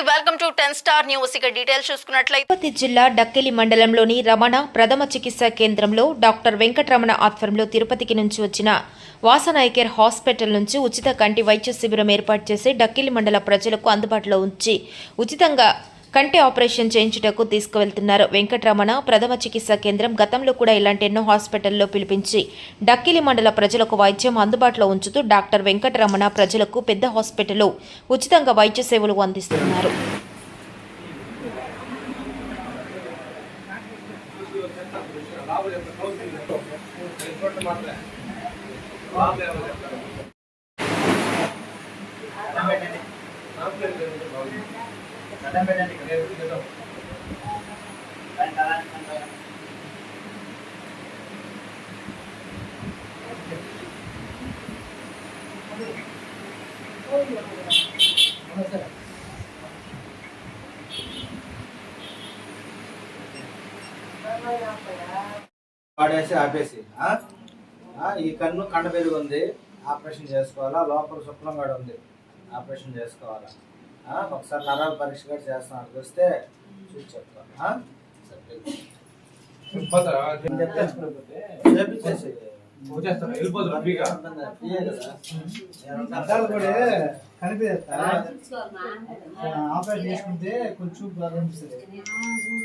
Ten star news. ఇక details చూసుకున్నట్లయితే తిరుపతి జిల్లా డక్కెలి మండలంలోని రమణ ప్రథమ చికిత్సా కేంద్రంలో డాక్టర్ వెంకటరమణ ఆధ్వర్యంలో తిరుపతికి నుంచి వచ్చిన వాసనాయకేర్ హాస్పిటల్ నుంచి ఉచిత కంటి వైద్య శిబిరం ఏర్పాటు చేసి డక్కిలి మండల ప్రజలకు అందుబాటులో ఉంచి ఉచితంగా కంటి ఆపరేషన్ చేయించుటకు తీసుకువెళ్తున్నారు. వెంకటరమణ ప్రథమ చికిత్సా కేంద్రం గతంలో కూడా ఇలాంటి ఎన్నో హాస్పిటల్లో పిలిపించి డక్కిలి మండల ప్రజలకు వైద్యం అందుబాటులో ఉంచుతూ డాక్టర్ వెంకటరమణ ప్రజలకు పెద్ద హాస్పిటల్లో ఉచితంగా వైద్య సేవలు అందిస్తున్నారు. వాడేసి ఆపేసి ఆ? ఈ కన్ను కండ పెరుగు ఉంది. ఆపరేషన్ చేసుకోవాలా? లోపల శుక్లం కూడా ఉంది. ఆపరేషన్ చేసుకోవాలా? ఒకసారి నరాల పరీక్ష కూడా చేస్తున్నాడు వస్తే చూసి చెప్తాను ఆ? సరే. చేపించేసి. ఇయ్యే కదా. అద్దాలు కూడా కనిపిస్తా ఆపరేషన్ చేసుకుంటే కొంచెం అనిపిస్తుంది.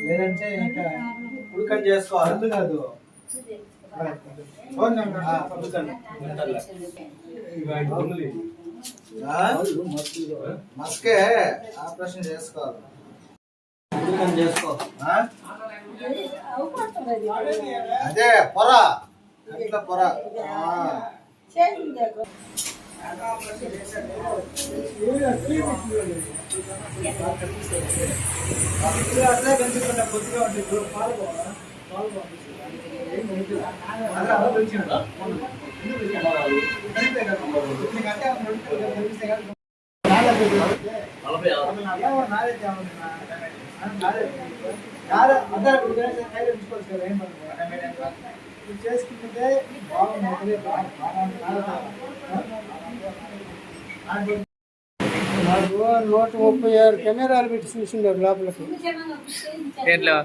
లేదంటే ఇంకా ఉడకని చేసుకోవాలి. అర్థం కాదు. మస్కే ఆపరేషన్ చేసుకోవాలి చేసుకో అదే పొర అట్లా పొర అట్లా కొద్దిగా ఉంటుంది ఇప్పుడు పాలు పాలు అలా పెంచిన చేసుకుంటే బాగుంది నాకు నూట ముప్పై ఆరు కెమెరాలు పెట్టి చూసిండారు లోపలికి ఎట్లా